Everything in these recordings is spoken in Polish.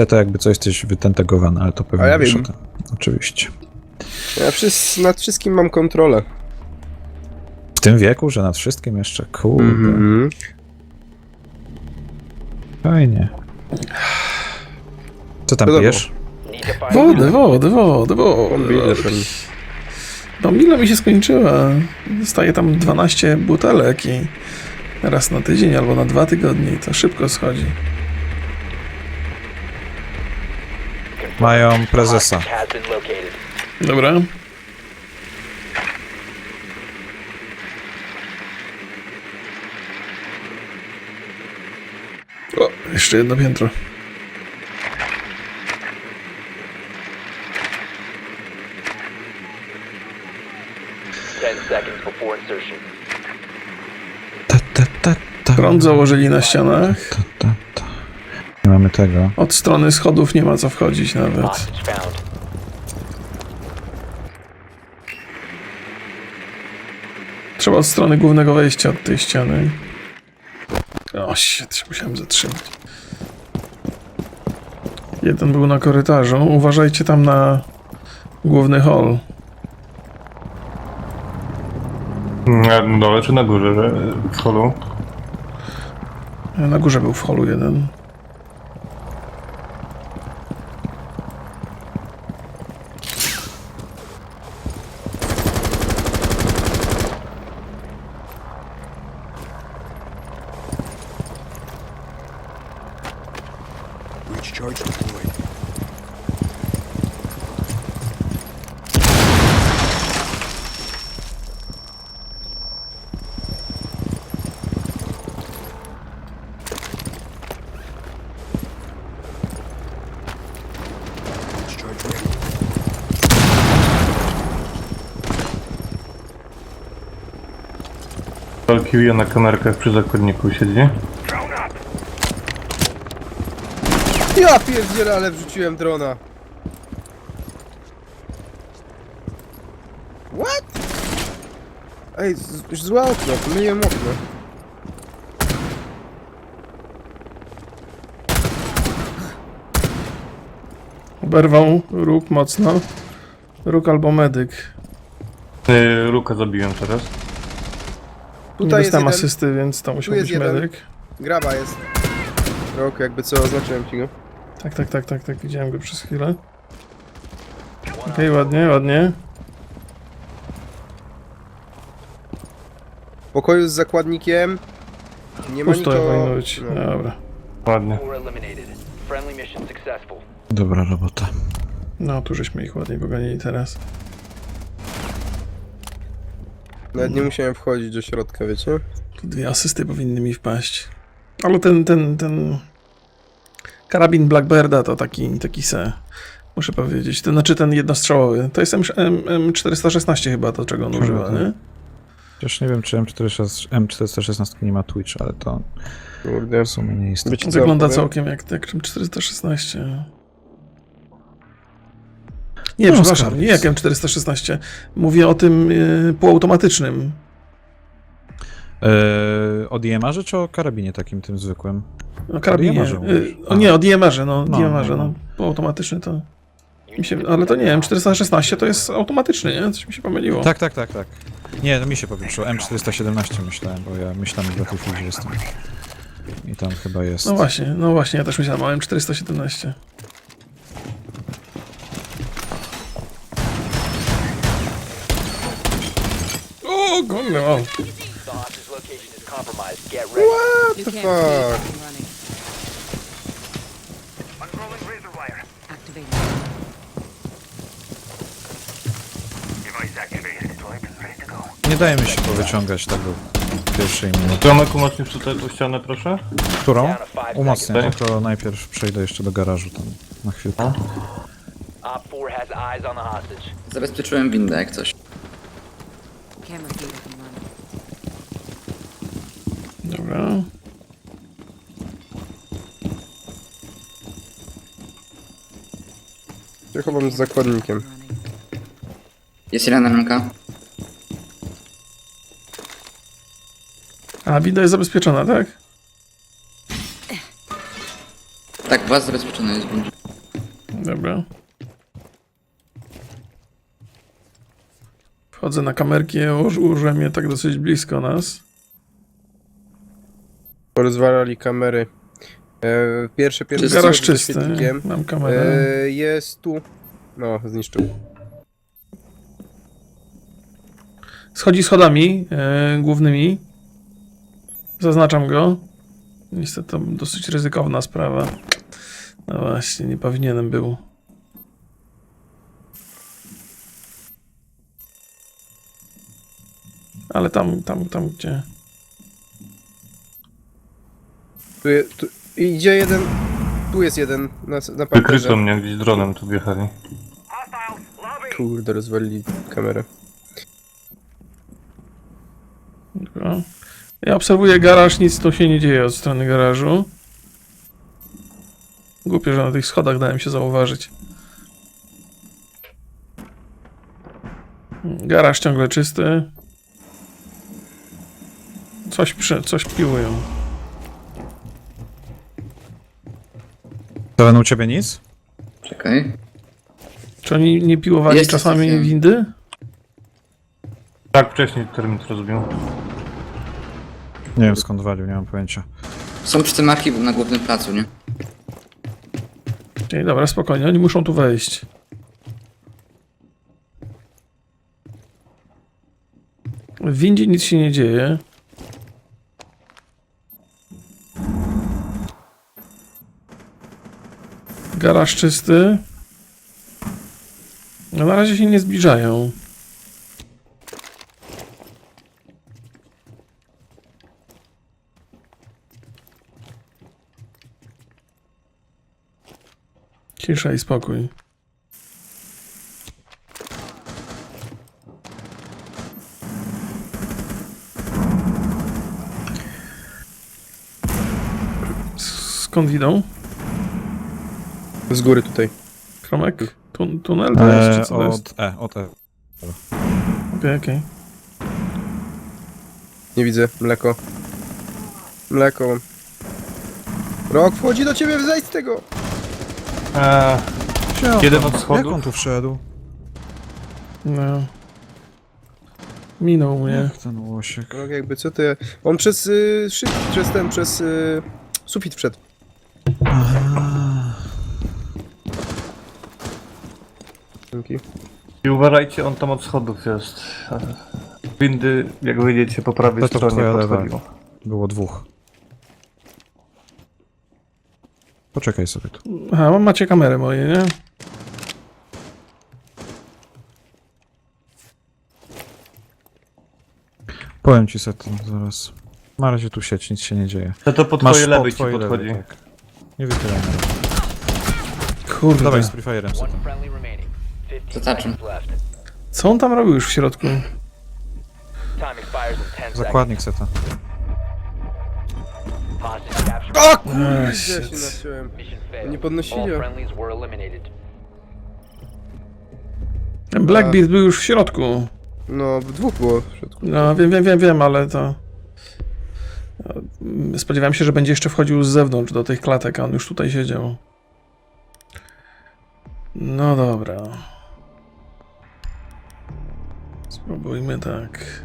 Te to jakby coś jesteś wytentegowany, ale to pewnie ja wiesz wiem. o tym. Oczywiście. Ja wszys- nad wszystkim mam kontrolę. W tym wieku, że nad wszystkim jeszcze, kurde, Mhm. fajnie. Co tam Wiadomo. pijesz? Wody, wody. Kombinę pewnie. No mila mi się skończyła. Dostaję tam 12 butelek i raz na tydzień albo na dwa tygodnie i to szybko schodzi. Mają prezesa. Dobra. O, jeszcze jedno piętro. Prąd założyli na ścianach. ta, ta, ta. Tego. Od strony schodów nie ma co wchodzić nawet. Trzeba od strony głównego wejścia od tej ściany. O, shit, musiałem zatrzymać. Jeden był na korytarzu. Uważajcie tam na główny hall. Na dole czy na górze, że w holu? Na górze był w hallu jeden. Valkyria na kamerkach przy zakładniku siedzi. Ja pierdzielę, ale wrzuciłem drona. What? Ej, z- już złe okno, pomyliłem okno. Oberwał róg mocno. Róg albo medyk. Yy, Luka zabiłem teraz. Nie Tutaj jest dostałem jeden, asysty, więc to musiał jest być jeden. medyk. graba jest. Rok, jakby co, oznaczyłem ci go. Tak, tak, tak, tak, tak. Widziałem go przez chwilę. Okej, ładnie, ładnie. W pokoju z zakładnikiem. Nie ma Pusto nikogo. powinno być. No. Dobra. Ładnie. Four eliminated. Friendly mission successful. Dobra robota. No, tu żeśmy ich ładnie pogonili teraz. Nawet nie musiałem wchodzić do środka, wiecie? Tu dwie asysty powinny mi wpaść. Ale ten, ten, ten... Karabin Blackbirda to taki, taki se. Muszę powiedzieć. To znaczy ten jednostrzałowy. To jest M, M, M416 chyba to, czego on używa, nie? Chociaż nie wiem, czy M416, M416 nie ma Twitch, ale to Kurde. w sumie nie istotne. Wygląda całkiem jak, jak M416. Nie, No, przepraszam, nie jak jest. M416. Mówię o tym y, półautomatycznym. Eee, o DMR-ze czy o karabinie takim tym zwykłym? No, karabinie. DMR-ze Y, mówisz. o nie, o DMR-ze, no, No, DMR-ze, no, no. no. Półautomatyczny to... Mi się, ale to nie, M416 to jest automatyczny, nie? Coś mi się pomyliło. Tak, tak, tak, tak. Nie, to mi się powietrzyło. M417 myślałem, bo ja myślałem w Battlefield jestem. I tam chyba jest. No właśnie, no właśnie, ja też myślałem o M417. O, kurde, o. The hostage location is compromised. Get ready. What You the can't fuck? keep them running. Unrolling razor wire. Activating. Device activated. Deployed and ready to go. Nie dajemy się powyciągać tak do pierwszej minuty. Tomek, umocnisz tutaj tą ścianę, proszę? Którą? Umocnię, tylko najpierw przejdę jeszcze do garażu tam na chwilkę. Op 4 has eyes on the hostage. Zabezpieczyłem windę jak coś. Dobra. Ja chowam z zakładnikiem. Jest jedna ramka. A, winda jest zabezpieczona, tak? Tak, was zabezpieczony jest. Dobra. Wchodzę na kamerki, uż- użyłem je tak dosyć blisko nas. Porozwalali kamery. E, pierwsze, pierwsze. Garaż czysty, mam kamerę. E, jest tu. No, zniszczył. Schodzi schodami e, głównymi. Zaznaczam go. Niestety to dosyć ryzykowna sprawa. No właśnie, nie powinienem był. Ale tam, tam, tam gdzie. Tu, je, tu idzie jeden. Tu jest jeden na, na Wykryto parterze. mnie gdzieś dronem tu wjechali. Kurde, rozwalili kamerę. Dobra. Ja obserwuję garaż, nic tu się nie dzieje od strony garażu. Głupio, że na tych schodach dałem się zauważyć. Garaż ciągle czysty. Coś, przy, coś piłują. Seven u ciebie nic? Czekaj. Czy oni nie piłowali Jest, czasami jest, jest. windy? Tak, wcześniej termit rozbił. Nie wiem skąd walił, nie mam pojęcia. Są przy tym archiwum na głównym placu, nie? Ej, dobra, spokojnie, oni muszą tu wejść. W windzie nic się nie dzieje. Garaż czysty. No, na razie się nie zbliżają. Cisza i spokój. Skąd idą? Z góry tutaj. Kromek? Tun tunel to jest, czy E, co to jest? od E, od E. Okej, okej. Nie widzę. Mleko. Mleko mam. Rok wchodzi do ciebie, zejdź z tego! Eee, jeden od Jak schodów. on tu wszedł? No. Minął mnie. Jak ten łosiek. Rok jakby co ty... On przez y, szyb, przez ten, przez y, sufit wszedł. Dzięki. I uważajcie, on tam od schodów jest. Windy, jak wyjdziecie po prawej To to stronie, twoja lewa. Było dwóch. Poczekaj sobie tu. Aha, macie kamery moje, nie? Powiem ci Seton zaraz. Na razie tu sieć, nic się nie dzieje. To to po Masz twojej po lewej ci twojej podchodzi. lewej, tak. Nie wychylaj na razie. Kurde. Dawaj z Free Fire'em One Seton. friendly remaining. 15 Zataczam. seconds left. Co on tam robił już w środku? Time expires in 10 seconds. Zakładnik. Hostage capture. O kurde, się. Nie podnosili. Ten Blackbeard był już w środku. No, dwóch było w środku. No, wiem, wiem, wiem, wiem, ale to... Spodziewałem się, że będzie jeszcze wchodził z zewnątrz do tych klatek, a on już tutaj siedział. No dobra. Spróbujmy tak.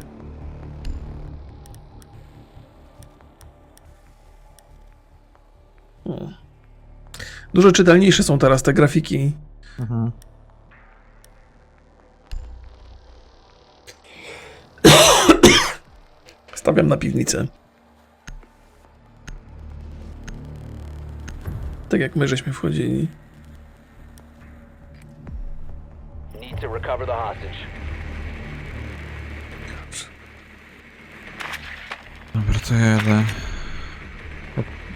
Dużo czytelniejsze są teraz te grafiki. Mhm. Stawiam na piwnicę. Tak jak my żeśmy wchodzili. Need to recover the hostage. To ja jadę.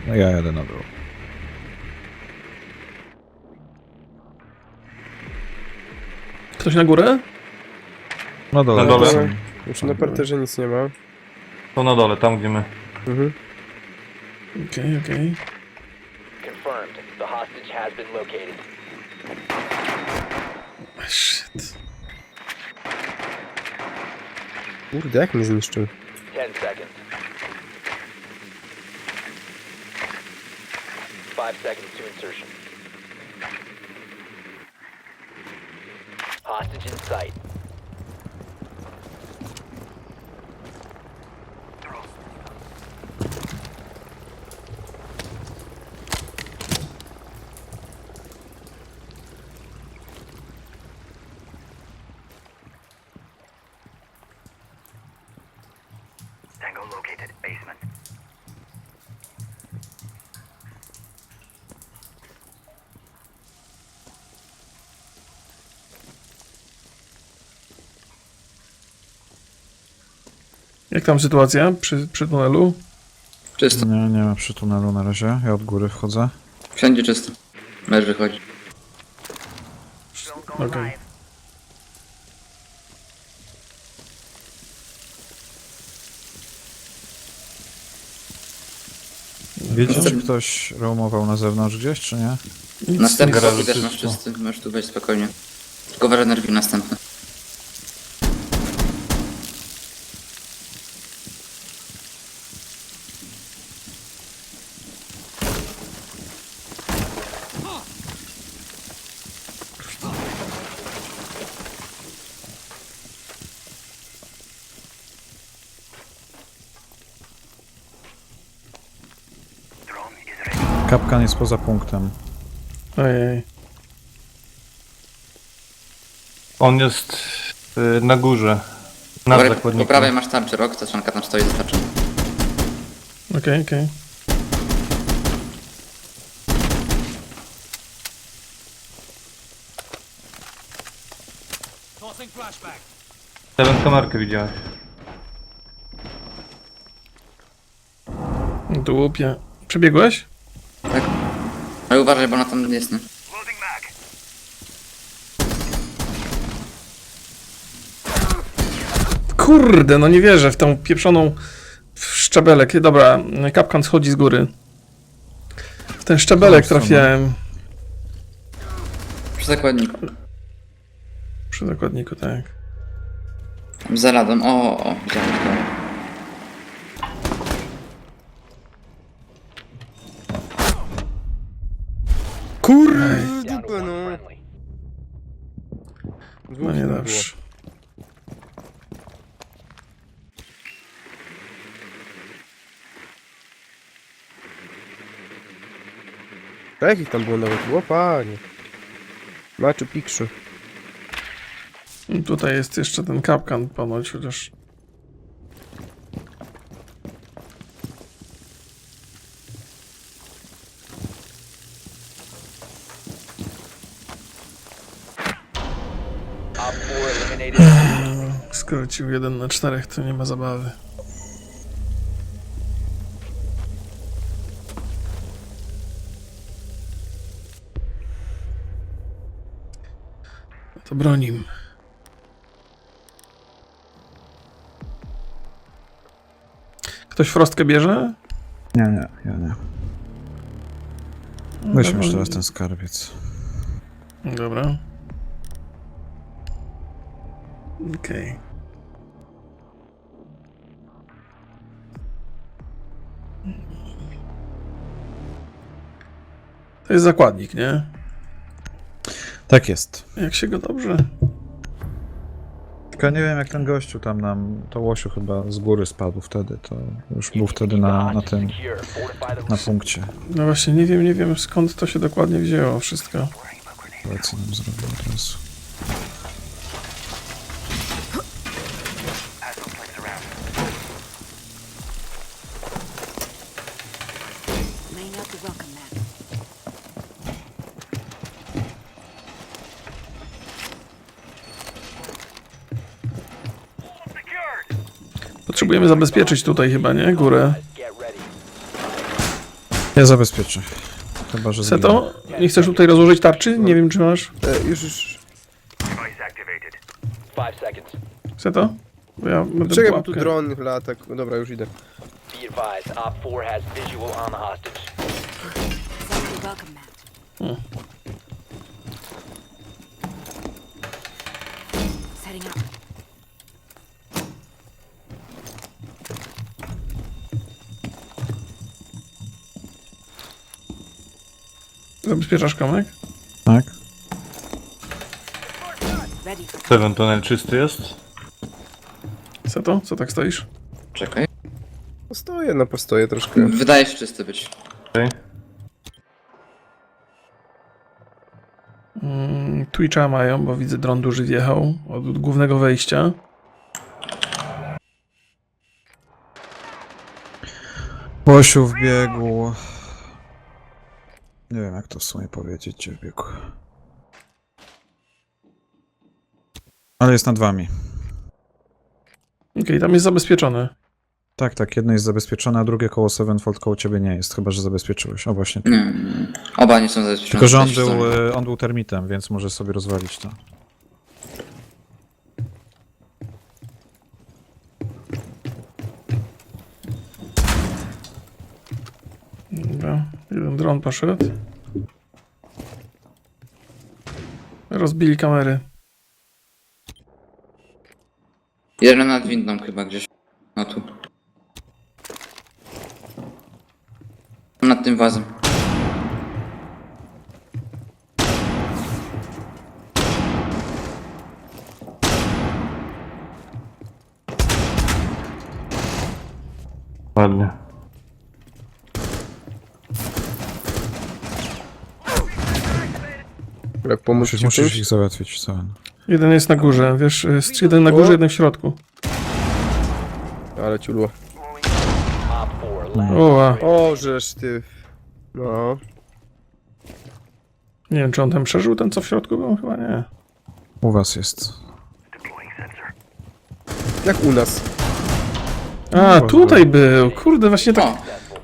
No ja jadę na dół. Ktoś na górę? Na dole. Na dole. Już na parterze nic nie ma. To na dole, tam gdzie my. Mhm. Okej, okej. Confirmed. The hostage has been located. Shit. Kurde, jak mnie zniszczył? 10 seconds. Five seconds to insertion. Hostage in sight. Jak tam sytuacja przy, przy tunelu? Czysto. Nie, nie ma przy tunelu na razie. Ja od góry wchodzę. Wszędzie czysto. Mecz wychodzi. Okej. Wiecie, czy ktoś roamował na zewnątrz gdzieś, czy nie? Nic Następny garażu pokój też masz czysty. Możesz tu wejść spokojnie. Tylko uważaj na drzwi następne. Kapkan jest poza punktem. Ojej. On jest y, na górze. Na Po, po zakładniku. prawej masz tarczę rok, ta szanka tam stoi za tarczą. Okej, okej. Tę kamerkę widziałeś. Tu łupie. Przebiegłeś? Uważaj, bo ona tam jest. Kurde, no nie wierzę w tą pieprzoną szczebelek. Dobra, kapkan schodzi z góry. W ten szczebelek trafiałem. Przy zakładniku. Przy zakładniku, tak. Za ladą. O, o, widziałem Kurde, dupę, no. No nie dobrze. było. Jakich tam było nawet? O, panie. Machu Picchu. I Tutaj jest jeszcze ten kapkan ponoć, chociaż... Skrócił 1 na 4, to nie ma zabawy. No To bronim. Ktoś frostkę bierze? Nie, nie, ja nie. Weźmy Dobra. jeszcze raz ten skarbiec. Dobra. Okej. To jest zakładnik, nie? Tak jest. Jak się go dobrze. Tylko nie wiem jak ten gościu tam nam, to łosiu chyba z góry spadł wtedy, to już był wtedy na, na tym, na punkcie. No właśnie, nie wiem, nie wiem skąd to się dokładnie wzięło wszystko. Plecy nam zrobił od razu. Potrzebujemy zabezpieczyć tutaj chyba, nie? Górę. Ja zabezpieczę. Chyba, że zginę. Seto, nie chcesz tutaj rozłożyć tarczy? Nie wiem, czy masz. E, już, już. Five seconds. Seto? Bo ja będę Czekaj, bo tu pułapkę. dron lata. No Dobra, już idę. Be advised, Op 4 has visual on the hostage. Setting the welcome mat. Setting up. Zabezpieczasz komek? Tak? Seven tunel czysty jest. Co to? Co tak stoisz? Czekaj. Postoję, no postoję troszkę. Wydaje się czysty być. Okej. Mm, Twitcha mają, bo widzę dron duży wjechał od głównego wejścia. Łosiu w biegu. Nie wiem jak to w sumie powiedzieć, gdzie w biegu. Ale jest nad wami. Okej, tam jest zabezpieczony. Tak, tak, jedno jest zabezpieczone, a drugie koło Sevenfold koło ciebie nie jest, chyba że zabezpieczyłeś. O właśnie. Nie, nie. Oba nie są zabezpieczone. Tylko, że on Też był, e, on był termitem, więc może sobie rozwalić to. Jeden dron poszedł. Rozbili kamery. Jeden nad windą chyba gdzieś. No tu. Nad tym wazem. Ładnie. Jak pomóc Musisz, ci musisz czymś? ich załatwić, Seven. Jeden jest na górze, wiesz, jest jeden na górze, jeden w środku. Ale ciulło. Op 4, last Oła, O, żeż ty. No. nie wiem, czy on tam przeżył, ten co w środku był? Chyba nie. U was jest. Jak u nas. A, tutaj był, kurde, właśnie tak O!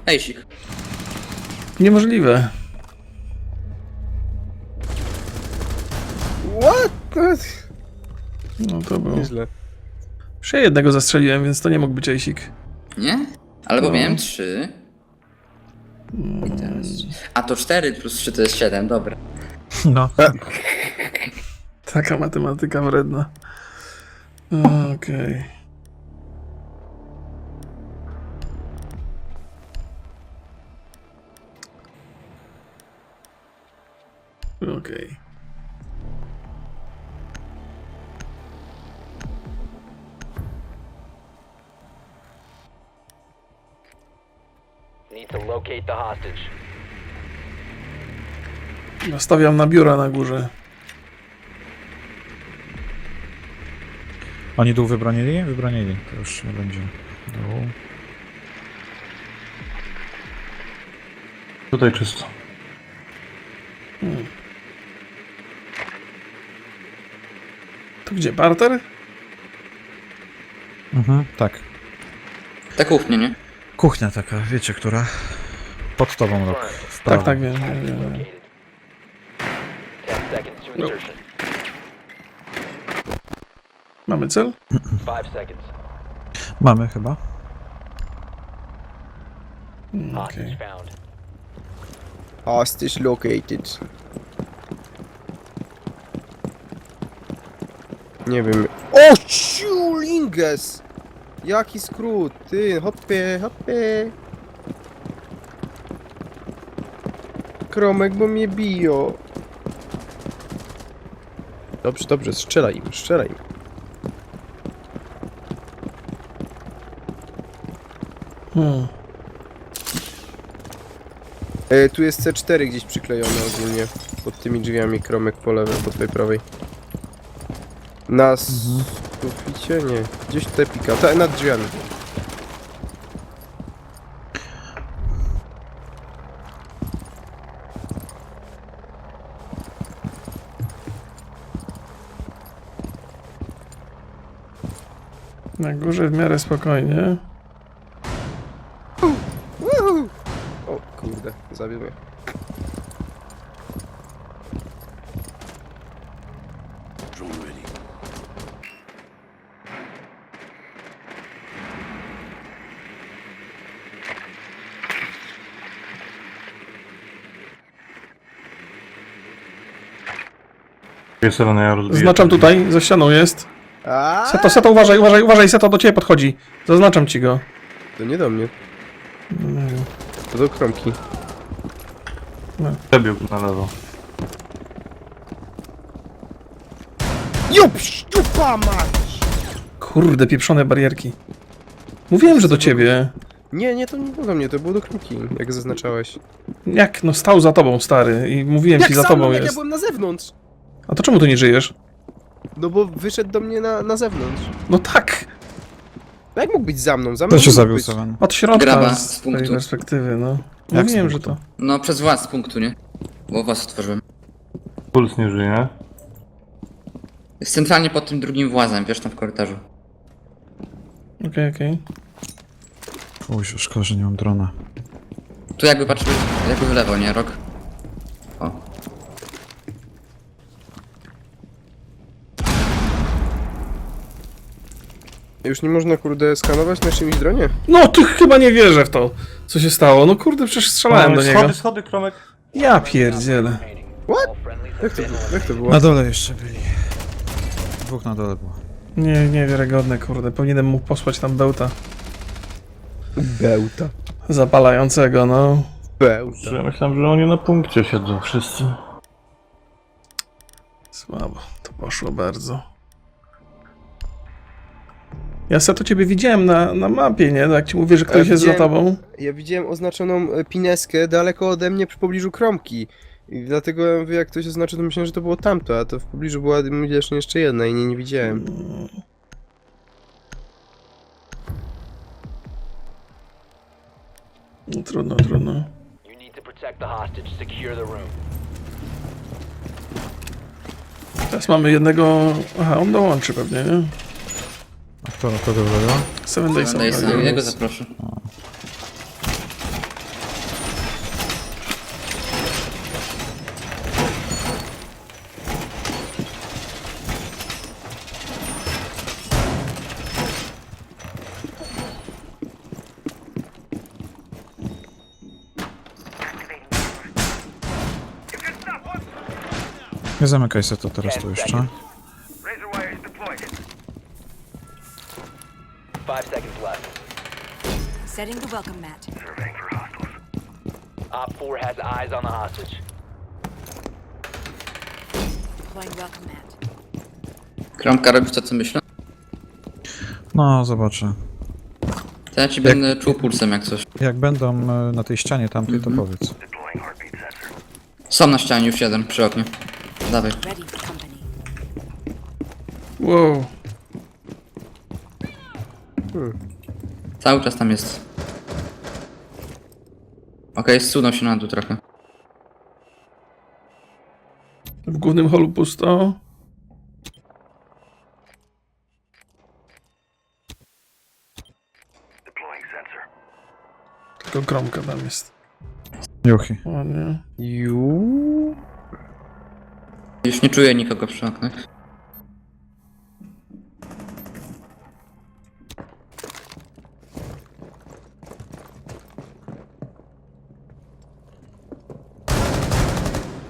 Ejsik. niemożliwe. No to był. Nieźle. Jeszcze jednego zastrzeliłem, więc to nie mógł być Ejsik. Nie? Ale bo No. miałem trzy. I teraz... A to cztery plus trzy to jest siedem, dobra. No. Taka matematyka wredna. Okej. Okej. Locate the hostage. Nastawiam na biura na górze. Oni dół wybronili? Wybronili. To już nie będzie dół. Tutaj czysto. To gdzie, barter? Mhm, tak. Ta kuchnia, nie? Kuchnia taka, wiecie, która? Pod tobą rok. W prawo. Tak, tak, wiem, wiem, wiem. wiem. Ten seconds to insertion. Mamy cel? Five seconds. Mamy chyba. Mm, Hostage Okej. found. Hostage located. Nie wiem. O, ciulinges! Jaki skrót, ty, hopie, hopie. Kromek, bo mnie biją. Dobrze, dobrze, strzelaj im, strzelaj im. Hmm. E, tu jest C4 gdzieś przyklejone ogólnie. Pod tymi drzwiami, kromek po lewej, po twojej prawej. Na suficie? Nie. Gdzieś tutaj pika. Ta, nad drzwiami. Na górze w miarę spokojnie. O kurde, zabił mnie. Jest ja rozbiję. Zaznaczam tutaj, za ścianą jest. A, Seto, Seto, uważaj, uważaj, uważaj, Seto, do ciebie podchodzi. Zaznaczam ci go. To nie do mnie. To do kromki. Przebiegł na lewo. Jup, szczupa mać! Kurde, pieprzone barierki. Mówiłem, że do ciebie. Nie, nie, to nie było do mnie, to było do kromki, jak zaznaczałeś. Jak? No stał za tobą, stary. I mówiłem Jak ci, za tobą jak ja jest. byłem na zewnątrz? A to czemu tu nie żyjesz? No bo wyszedł do mnie na, na zewnątrz. No tak. No Jak mógł być za mną? Za mną Kto cię mógł zabił, być. Od środka Graba z z tej punktu. perspektywy, no. Jak Mówiłem, z że to. punktu? No przez włas z punktu, nie? Bo was otworzyłem. Puls nie żyje. Jest centralnie pod tym drugim włazem, wiesz, tam w korytarzu. Okej, okej. Uj, szkoda, że nie mam drona. Tu jakby patrzył, jakby w lewo, nie? Rok. O. Już nie można, kurde, skanować na czymś dronie? No, ty chyba nie wierzę w to, co się stało. No kurde, przecież strzelałem do niego. Schody, schody, kromek. Ja pierdzielę. What? Jak to, jak to było? Na dole jeszcze byli. Dwóch na dole było. Nie, niewiarygodne, kurde. Powinienem mógł posłać tam bełta Bełta. zapalającego, no. Bełta. Że ja myślałem, że oni na punkcie siedzą wszyscy. Słabo, to poszło bardzo. Ja se to ciebie widziałem na, na mapie, nie? Jak ci mówię, że ktoś Ja jest za tobą. Ja widziałem oznaczoną e, pineskę daleko ode mnie przy pobliżu kromki. I dlatego ja mówię, jak to się znaczy, to myślałem, że to było tamto, a to w pobliżu była widocznie jeszcze jedna i nie, nie widziałem. No, trudno, trudno. You need to protect the hostage. Secure the room. Teraz mamy jednego... Aha, on dołączy pewnie, nie? A kto kogo wybrał? Seven Days Seven Days, Saga. jego zaproszę. Nie zamykaj się to teraz tu jeszcze. Setting the welcome mat. Surveying for hostiles. Op 4 has eyes on the hostage. Deploying welcome mat. Kromka, robisz to, co myślę? No, zobaczę. To ja ci będę czuł pulsem jak coś. Jak będą e, na tej ścianie tamtej, to powiedz. Deploying heartbeat sensor. Są na ścianie już jeden przy oknie. Dawaj. Ready for company. Wow. Cały czas tam jest. Okej, zsunął się na dół trochę. W głównym holu pusto. Tylko kromka tam jest. Juchi. Ładnie. Ju. Już nie czuję nikogo przy oknach.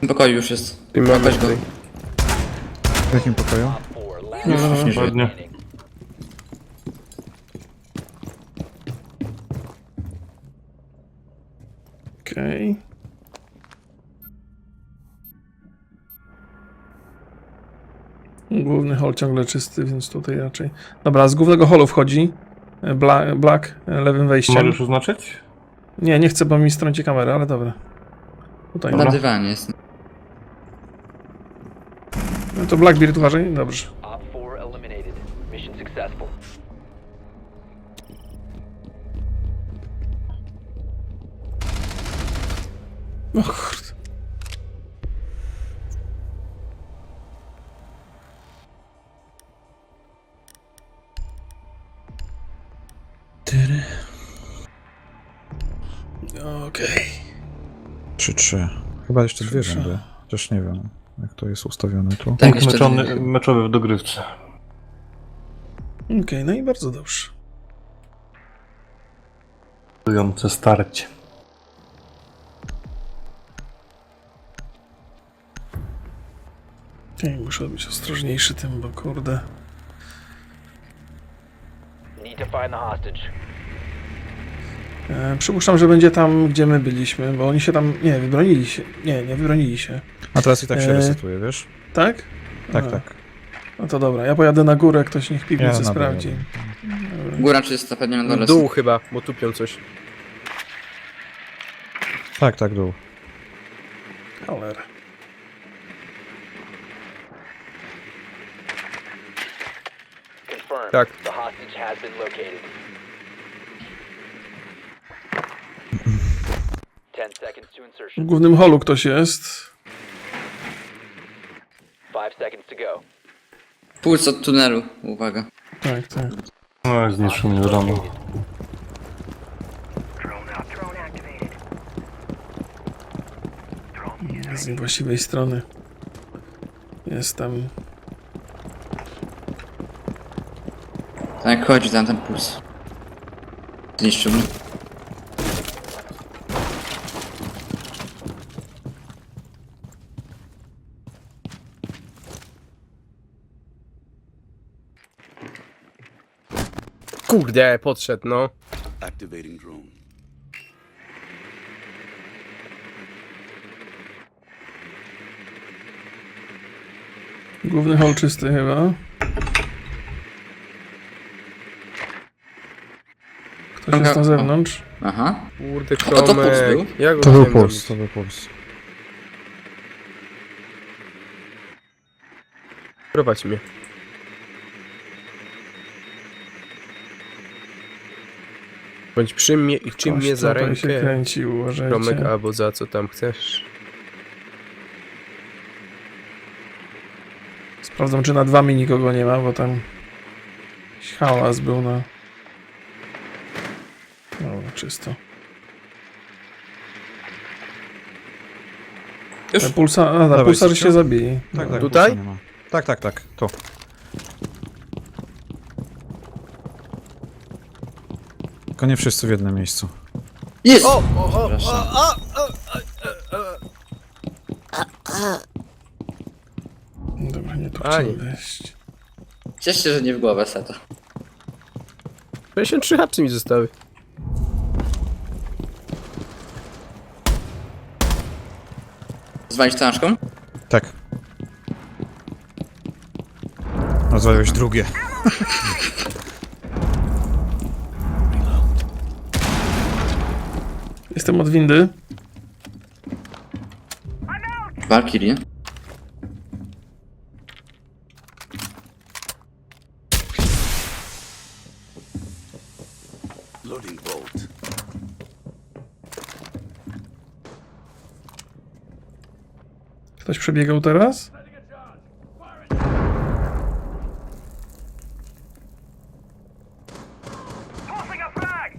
W tym pokoju już jest. I mamy Weź go. tutaj. W jakim pokoju? Op 4 last Już, już nie żyje. Ładnie. Okej. Główny hol ciągle czysty, więc tutaj raczej. Dobra, z głównego holu wchodzi. e, Bla, black, e, lewym wejściem. Możesz oznaczyć? Nie, nie chcę, bo mi strąci kamerę, ale dobra. Tutaj. Na dywanie jest. No to Blackbeard uważaj. Dobrze. Op 4 eliminated. Mission successful. No kurde. Okej. 3-3. Chyba jeszcze dwie rzędy. Chociaż nie wiem, jak to jest ustawione tu. Tak, Punkt jeszcze meczony, meczowy w dogrywce. Okej, no i bardzo dobrze. Decydujące starcie. Ej, muszę być ostrożniejszy tym, bo kurde. Need to find the hostage. E, przypuszczam, że będzie tam, gdzie my byliśmy, bo oni się tam, nie, wybronili się. Nie, nie wybronili się. A teraz i tak się E, resetuje, wiesz? Tak? Tak, A, tak. No to dobra, ja pojadę na górę, ktoś niech piwnicę Ja sprawdzi. jadę. Góra czysta, pewnie na dole. W dół chyba, bo tupią coś. Tak, tak, dół. Cholera. Tak. The hostage has been located. W głównym holu ktoś jest. Five seconds to go. Puls od tunelu, uwaga. Tak, tak. No, zniszczył mnie dronu. Drone activated. Z niewłaściwej strony. Jestem. Tak, chodzi tam ten puls. Zniszczył mnie. Kurde, podszedł, no. Activating drone. Główny hol czysty chyba. Ktoś jest na zewnątrz. Aha. Kurde, to puls był? Ja go To był chciałem puls, to był puls. Prowadź mnie. Bądź przy mnie i czym Ktoś mnie za tutaj się rękę. kręci. Kromek albo za co tam chcesz. Sprawdzam, czy nad wami nikogo nie ma, bo tam jakiś hałas był na... Dobra, czysto. Już? Te Pulsa... A, Dawaj, pulsar się zabili. Tak, tak. Tutaj? nie ma. Tak, tak, tak. Tu. Nie wszyscy w jednym miejscu. Jest! O, o, o, Przepraszam. o, o, Dobra, nie tu A, chciałem nie. wejść. Ciesz się, że nie w głowę Seto. 53 haczy mi zostały. Zwalić tążką? Tak. Rozwaliłeś drugie. Jestem od windy. Valkyrie. Loading bolt. Ktoś przebiegał teraz? Tossing a frag.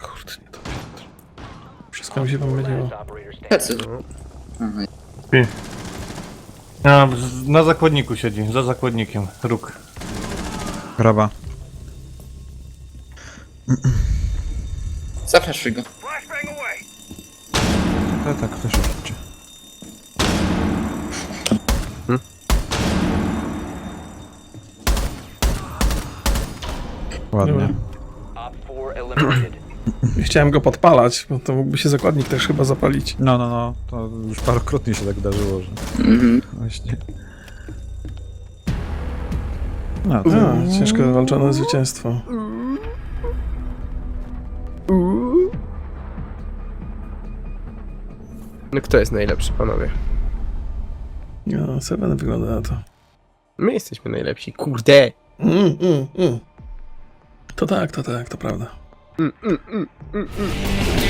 Kurde, nie to Piotr. Wszystko mi się pomyliło. Last operator standing. Hecy. Aha, Pi. A, na zakładniku siedzi, za zakładnikiem. Róg. Graba. Zaflaszuj go. Away. Tak, tak, ktoś idzie. Ładnie. Dobra. Op 4 eliminated. Chciałem go podpalać, bo to mógłby się zakładnik też chyba zapalić. No, no, no. To już parokrotnie się tak wydarzyło, że Mhm. właśnie. No, to A, ciężko wywalczone zwycięstwo. No kto jest najlepszy, panowie? No, Seven wygląda na to. My jesteśmy najlepsi, kurde! Mm, mm, mm. To tak, to tak, to prawda. Mm, mm, mm, mm, mm.